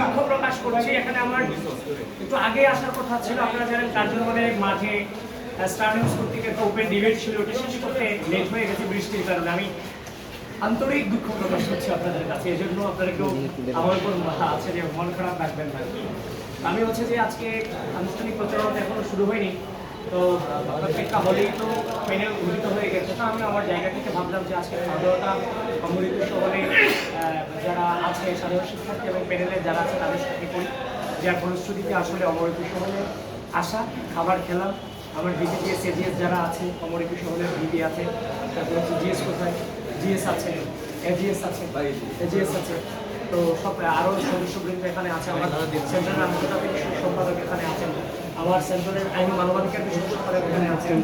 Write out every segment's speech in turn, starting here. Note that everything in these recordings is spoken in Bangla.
দুঃখ প্রকাশ করছি এখানে আসার কথা ছিল মাঠে ওপেন ছিল লেট হয়ে গেছে বৃষ্টির কারণে আমি আন্তরিক দুঃখ প্রকাশ করছি আপনাদের কাছে এই জন্য আপনারা কেউ আমার উপর মাথা আছে যে মন খারাপ রাখবেন না আমি হচ্ছে যে আজকে আনুষ্ঠানিক প্রচারণা এখনও শুরু হয়নি তো প্রত্যেকটা হলেই তো প্যানেল গঠিত হয়ে গেছে তো আমি আমার জায়গা থেকে ভাবলাম যে আজকে খাওয়া দাওয়াটা আহ, আছে সাধারণ শিক্ষার্থী এবং প্যানেলের যারা আছে তাদের সাথে করি। যার ফলশ্রুতিতে আসলে অমৃত শহরে আসা, খাবার খেলাম। আমার বিজিএস এজিএস যারা আছে অমৃত শহরের বিডি আছে, তারপর হচ্ছে জিএস কোথায়? জিএস আছে এজিএস আছে এজিএস আছে। তো সব, আরও সদস্যবৃন্দ এখানে আছে, আমার সেন্ট্রাল আন্তর্জাতিক সম্পাদক এখানে আছেন। আমার সেন্ট্রালের আইন মানবাধিকার বিষয় সম্পাদক এখানে আছেন।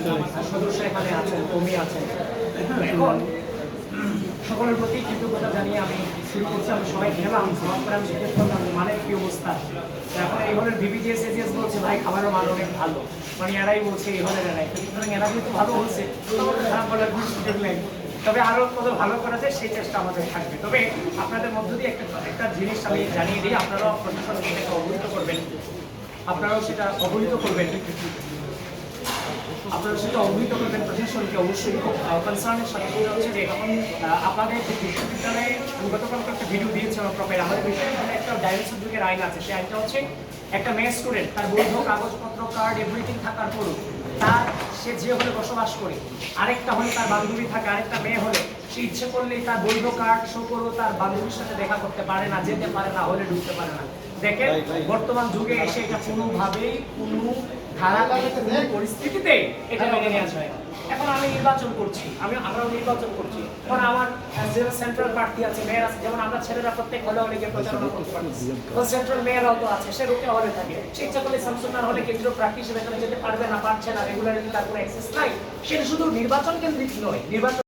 সদস্য এখানে আছেন কমি আছেন। এখন সকলের প্রতি কৃতজ্ঞতা জানিয়ে আমি শুরু করছি। আমি সবাই গেলাম সবার পরে আমি জিজ্ঞেস করলাম যে মানের কি অবস্থা? এখন এই হলের বিবিজিএস এজিএস বলছে, ভাই, খাবারের মান অনেক ভালো। মানে এরাই বলছে, এই হলের এরাই সুতরাং এরা যেহেতু ভালো হচ্ছে খারাপ বলার কোনো সুযোগ নেই। তবে আরও কত ভালো করা যায়, সেই চেষ্টা আমাদের থাকবে। তবে আপনাদের মধ্য দিয়ে একটা একটা জিনিস আমি জানিয়ে দিই, আপনারাও প্রশাসনকে এটাকে অবহিত করবেন। আপনারাও সেটা অবহিত করবেন। আপনারা সেটা অবহিত করবেন প্রশাসনকে অবশ্যই কনসার্নের সাথে সেটা হচ্ছে যে এখন আপনাদের যে বিশ্ববিদ্যালয়ে আমি গতকালকে একটা ভিডিও দিয়েছি আমার প্রফাইল আমাদের বিশ্ববিদ্যালয়ে একটা ডাইরেকশন যুগের আইন আছে সেই আইনটা হচ্ছে একটা মেয়ে স্টুডেন্ট তার বৈধ কাগজপত্র কার্ড এভরিথিং থাকার পরও তার সে যে হলে বসবাস করে আরেকটা হলে তার বান্ধবী থাকে আরেকটা মেয়ে হলে সে ইচ্ছে করলেই তার বৈধ কার্ড শো করেও তার বান্ধবীর সাথে দেখা করতে পারে না যেতে পারে না হলে ঢুকতে পারে না। দেখেন বর্তমান যুগে এসে এটা কোনোভাবেই কোনো ধারা কোনো পরিস্থিতিতে এটা মেনে নেওয়া যায়। এখন আমি নির্বাচন করছি। আমি আমরাও নির্বাচন করছি। এখন আমার যে সেন্ট্রাল প্রার্থী আছে মেয়ের আছে যেমন আমরা ছেলেরা প্রত্যেক হলে অনেকে প্রচারণা করতে পারি। সেন্ট্রাল মেয়ের তো আছে সে রুকে হলে থাকে। সে ইচ্ছা করলে শামসুন্নার হলে কেন্দ্রীয় প্রার্থী হিসেবে যেতে পারবে না পারছে না রেগুলারিটি তার কোনো অ্যাক্সেস নাই। সেটা শুধু নির্বাচন কেন্দ্রিক নয় নির্বাচন